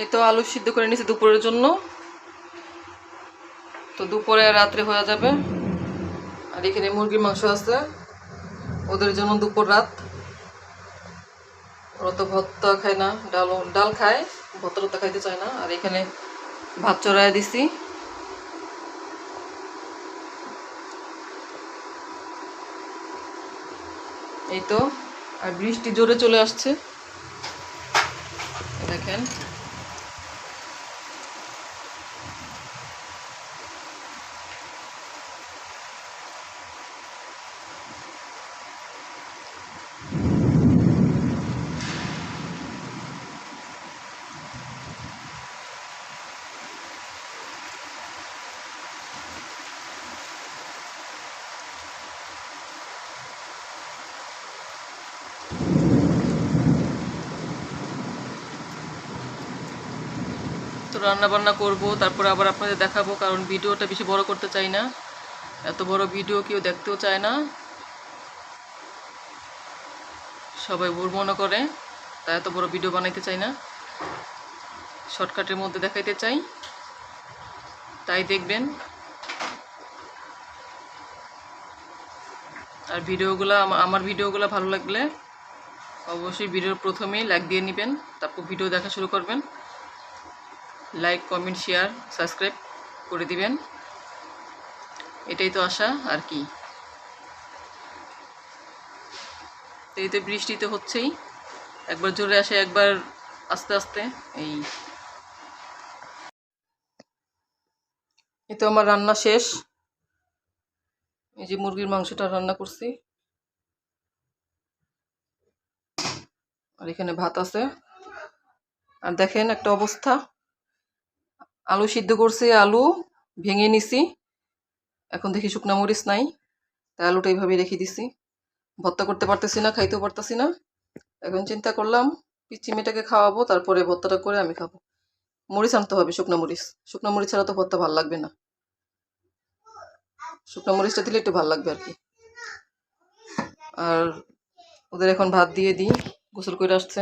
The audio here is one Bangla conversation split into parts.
এই তো আলু সিদ্ধ করে নিয়েছি দুপুরের জন্য। তো দুপুরে রাত্রে হয়ে যাবে। আর এখানে মুরগির মাংস আছে। ওদের জন্য দুপুর রাত। ওরা তো ভর্তা খায় না, ডাল ডাল খায় ভর্তা টর্তা খাইতে চায় না। আর এখানে ভাত চড়াই দিছি। এই তো, আর বৃষ্টি জোরে চলে আসছে। দেখেন। রান্না বান্না করব, তারপরে আবার আপনাদের দেখাবো, কারণ ভিডিওটা বেশি বড় করতে চাই না। এত বড় ভিডিও কেউ দেখতেও চায় না। সবাই বোর মনে করে তাই এত বড় ভিডিও বানাইতে চাই না। শর্টকাটের মধ্যে দেখাইতে চাই। তাই দেখবেন। আর ভিডিওগুলো আমার ভিডিওগুলো ভালো লাগলে অবশ্যই ভিডিওর প্রথমেই লাইক দিয়ে নেবেন, তারপর ভিডিও দেখা শুরু করবেন। লাইক কমেন্ট শেয়ার সাবস্ক্রাইব করে দিবেন। এটাই তো আশা, আর কি। এই তো বৃষ্টি তো হচ্ছেই। একবার জোরে আসে, একবার আস্তে আস্তে, এই। এই তো আমার রান্না শেষ। এই যে মুরগির মাংসটা রান্না করছি। আর এখানে ভাত আছে। আর দেখেন একটা অবস্থা। আলু সিদ্ধ করছি, আলু ভেঙে নিছি। এখন দেখি শুকনা মরিচ নাই তাই আলুটা এইভাবে রেখে দিছি। ভর্তা করতে পারতেছি না, খাইতেও পারতেছি না। এখন চিন্তা করলাম পিচ্ছি মেয়েটাকে খাওয়াবো, তারপরে ভর্তাটা করে আমি খাব। মরিচ আনতে হবে, শুকনো মরিচ। শুকনো মরিচ ছাড়া তো ভর্তা ভালো লাগবে না। শুকনো মরিচটা দিলে একটু ভালো লাগবে আর কি। আর ওদের এখন ভাত দিয়ে দিই, গোসল করে আসছে।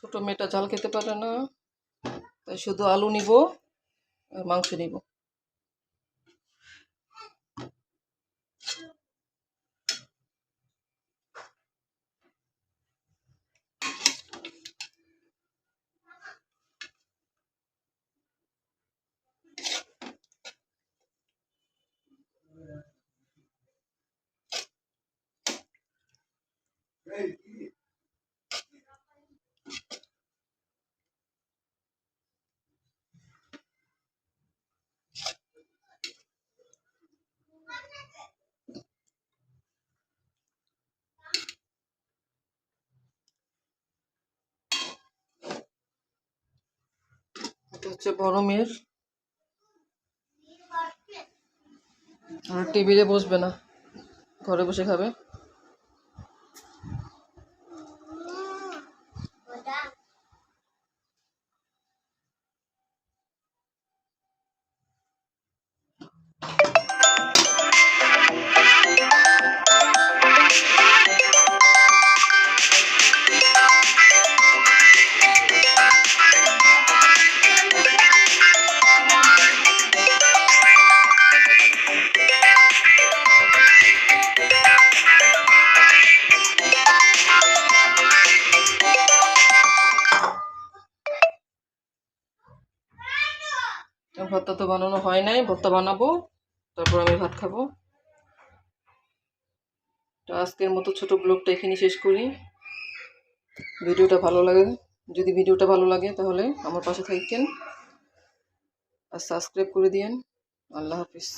ছোট মেয়েটা ঝাল খেতে পারে না। তাই শুধু আলু নিব আর মাংস নিব। হচ্ছে বড় মেয়ের আর টেবিলে বসবে না ঘরে বসে খাবে। ভর্তা তো বানানো হয় নাই, ভর্তা বানাবো, তারপর আমি ভাত খাব। তো আজকের মতো ছোট ব্লগটা এখানে শেষ করি। ভিডিওটা ভালো লাগে, যদি ভিডিওটা ভালো লাগে তাহলে আমার পাশে থাকেন আর সাবস্ক্রাইব করে দিয়েন। আল্লাহ হাফিজ।